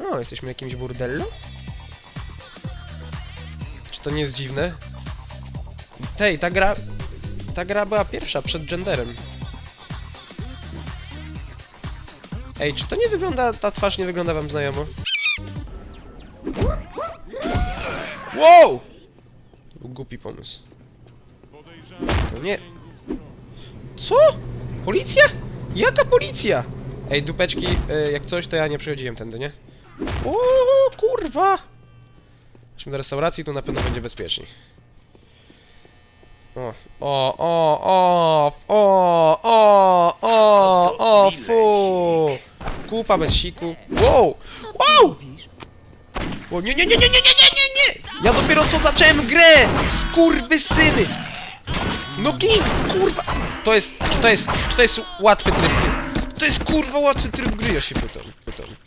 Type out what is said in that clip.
O, jesteśmy jakimś burdello? Czy to nie jest dziwne? Tej, ta gra... Ta gra była pierwsza, przed genderem. Ej, czy to nie wygląda... Ta twarz nie wygląda wam znajomo? Wow! Był głupi pomysł. To nie... Co? Policja? Jaka policja? Ej, dupeczki, y, jak coś, to ja nie przychodziłem tędy, nie? O, kurwa! Chodźmy do restauracji, tu na pewno będzie bezpieczniej. O, o, o, o, o, o, o, fu! Kupa bez siku. Wow! Wow! O, nie, nie, nie, nie, nie, nie, nie, nie, nie! Ja dopiero co zacząłem grę! Skurwysyny! No gin, kurwa! To jest, to jest, to jest łatwy tryb gry? To jest kurwa łatwy tryb gry, ja się pytam, pytam.